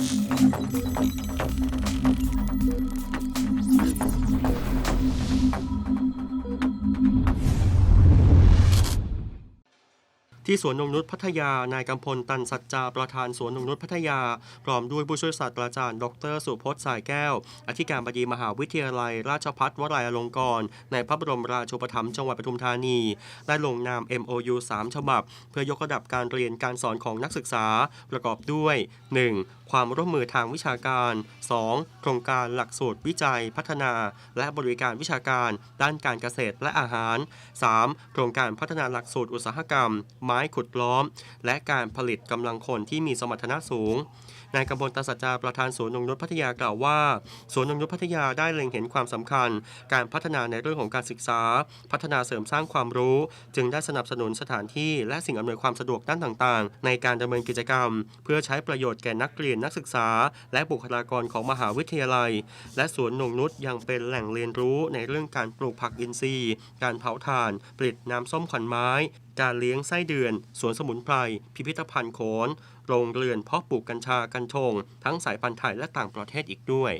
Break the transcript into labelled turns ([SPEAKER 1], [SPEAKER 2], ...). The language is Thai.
[SPEAKER 1] すいません。 ที่สวนนงนุชพัทยา นายกำพลตันสัจจาประธานสวนนงนุชพัทยา พร้อมด้วยผู้ช่วยศาสตราจารย์ ดร สุพจน์สายแก้ว อธิการบดีมหาวิทยาลัย ราชภัฏวลัยอลงกรณ์ในพระบรมราชูปถัมภ์จังหวัดปทุมธานี ได้ลงนาม MOU 3 ฉบับ เพื่อยกระดับการเรียนการสอนของนักศึกษา ประกอบด้วย 1. ความร่วมมือทางวิชาการ 2. โครงการหลักสูตรวิจัยพัฒนา และบริการวิชาการ ด้านการเกษตรและอาหาร 3. โครงการพัฒนาหลักสูตรอุตสาหกรรมไม้ขุดล้อม และการผลิตกำลังคนที่มีสมรรถนะสูงนายกำพลตาสัจจาประธานสวนนงนุชพัทยากล่าวว่าสวนนงนุชพัทยาได้เล็งเห็นความสำคัญ การพัฒนาในเรื่องของการศึกษา พัฒนาเสริมสร้างความรู้ จึงได้สนับสนุนสถานที่และสิ่งอำนวยความสะดวกด้านต่างๆ ในการดำเนินกิจกรรม เพื่อใช้ประโยชน์แก่นักเรียนนักศึกษา และบุคลากรของมหาวิทยาลัย และสวนนงนุชยังเป็นแหล่งเรียนรู้ในเรื่องการปลูกผักอินทรีย์ การเผาถ่านผลิตน้ำส้มขวัญไม้การเลี้ยงไส้เดือน สวนสมุนไพร พิพิธภัณฑ์โขน โรงเรือนเพาะปลูกกัญชากัญชง ทั้งสายพันธุ์ไทยและต่างประเทศอีกด้วย